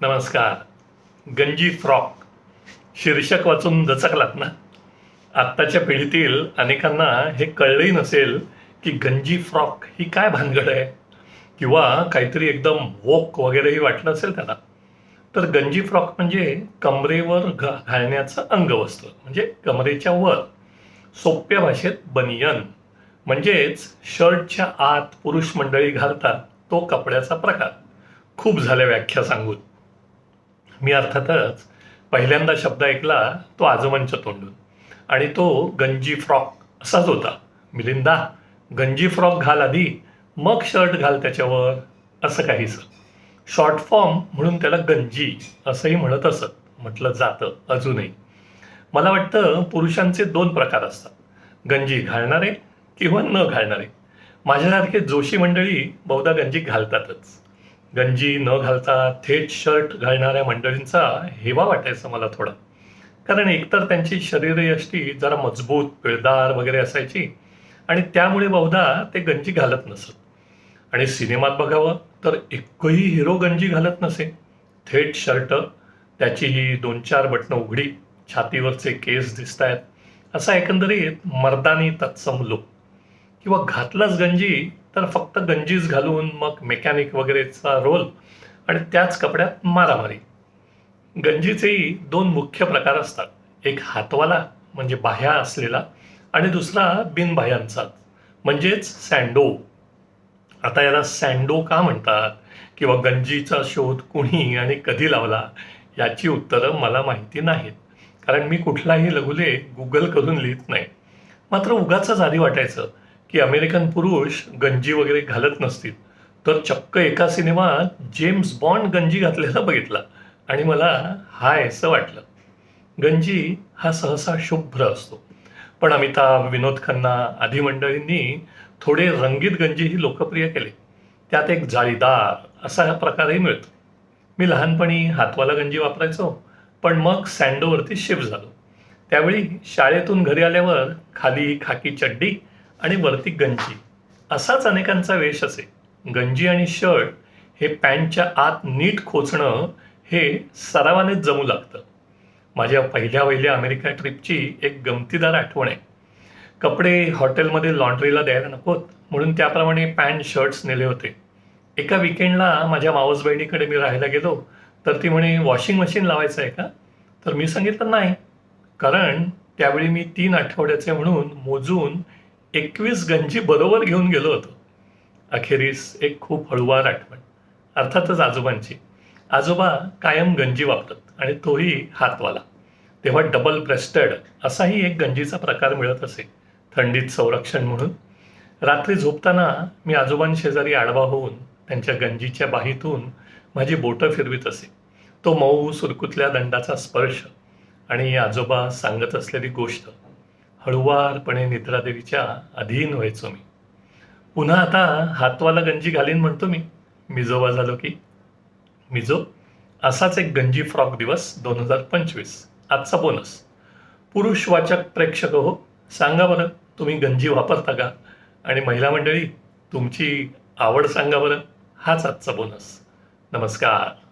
नमस्कार. गंजी फ्रॉक. शीर्षक वाचून दचकलात ना? आत्ताच्या पिढीतील अनेकांना हे कळलंही नसेल की गंजी फ्रॉक ही काय भानगड आहे? किंवा काहीतरी एकदम वोक वगैरेही वाटलं असेल त्याला? तर गंजी फ्रॉक म्हणजे कमरेवर घा घालण्याचं अंगवस्त्र म्हणजे कमरेच्या वर. सोप्या भाषेत बनियन म्हणजेच शर्टच्या आत पुरुष मंडळी घालतात तो कपड्याचा प्रकार. खूप झाल्या व्याख्या सांगून. मी अर्थातच पहिल्यांदा शब्द ऐकला तो आजोबांच्या तोंडून. आणि तो गंजी फ्रॉक असाच होता. मिलिंदा गंजी फ्रॉक घाल आधी मग शर्ट घाल त्याच्यावर असं काहीसं. शॉर्ट फॉर्म म्हणून त्याला गंजी असंही म्हणत असत. म्हटलं जातं अजूनही. मला वाटतं पुरुषांचे दोन प्रकार असतात. गंजी घालणारे किंवा न घालणारे. माझ्यासारखे जोशी मंडळी बहुधा गंजी घालतातच. गंजी न घालता थेट शर्ट घालणाऱ्या मंडळींचा हेवा वाटायचा मला थोडा. कारण एकतर त्यांची शरीरयष्टी जरा मजबूत पिळदार वगैरे असायची आणि त्यामुळे बहुधा ते गंजी घालत नसत. आणि सिनेमात बघावं तर एकही हिरो गंजी घालत नसे. थेट शर्ट त्याची ही दोन चार बटणं उघडी छातीवरचे केस दिसत आहेत असा एकंदरीत मर्दानी तत्सम लुक किंवा घातलाच गंजी तर फक्त गंजीच घालून मग मेकॅनिक वगैरेचा रोल आणि त्याच कपड्यात मारामारी. गंजीचेही दोन मुख्य प्रकार असतात. एक हातवाला म्हणजे बाह्या असलेला आणि दुसरा बिनबाह्यांचा. म्हणजेच सँडो आता याला सँडो का म्हणतात? किंवा गंजीचा शोध कुणी आणि कधी लावला? याची उत्तरं मला माहिती नाहीत. कारण मी कुठलाही लघुले गुगल करून लिहित नाही. मात्र उगाच आधी वाटायचं की अमेरिकन पुरुष गंजी वगैरे घालत नसतील. तर चक्क एका सिनेमात जेम्स बॉन्ड गंजी घातलेला बघितला आणि मला हाय असं वाटलं. गंजी हा सहसा शुभ्र असतो. पण अमिताभ विनोद खन्ना आदी मंडळींनी थोडे रंगीत गंजीही लोकप्रिय केले. त्यात एक जाळीदार असा हा प्रकारही मिळतो. मी लहानपणी हातवाला गंजी वापरायचो पण मग सँडोवरती शिफ्ट झालो. त्यावेळी शाळेतून घरी आल्यावर खाली खाकी चड्डी आणि वरती गंजी. असाच अनेकांचा वेश असे. गंजी आणि शर्ट हे पॅन्टच्या आत नीट खोचणं हे सरावानेच जमू लागतं. माझ्या पहिल्या पहिल्या अमेरिका ट्रिपची एक गमतीदार आठवण आहे. कपडे हॉटेलमध्ये लॉन्ड्रीला द्यायला नकोत म्हणून त्याप्रमाणे पॅन्ट शर्ट्स नेले होते. एका विकेंडला माझ्या मावस बहिणीकडे मी राहायला गेलो तर ती म्हणे वॉशिंग मशीन लावायचं आहे का? तर मी सांगितलं नाही. कारण त्यावेळी मी तीन आठवड्याचे म्हणून मोजून एकवीस गंजी बरोबर घेऊन गेलो होतो. अखेरीस एक खूप हळुवार आठवण अर्थातच आजोबांची. आजोबा कायम गंजी वापरत आणि तोही हातवाला. तेव्हा डबल ब्रेस्टेड असाही एक गंजीचा प्रकार मिळत असे थंडीत संरक्षण म्हणून. रात्री झोपताना मी आजोबांशेजारी आडवा होऊन त्यांच्या गंजीच्या बाहीतून माझी बोटं फिरवीत असे. तो मऊ सुरकुतल्या दंडाचा स्पर्श आणि आजोबा सांगत असलेली गोष्ट हळुवारपणे निद्रादेवीच्या अधीन व्हायचो मी. पुन्हा आता हातवाला गंजी घालीन म्हणतो मी. मिजोबा झालो की. मिजो असाच एक गंजी फ्रॉक दिवस दोन हजार पंचवीस. आजचा बोनस. पुरुषवाचक प्रेक्षक हो सांगा बरं तुम्ही गंजी वापरता का? आणि महिला मंडळी तुमची आवड सांगा बरं. हाच आजचा बोनस. नमस्कार.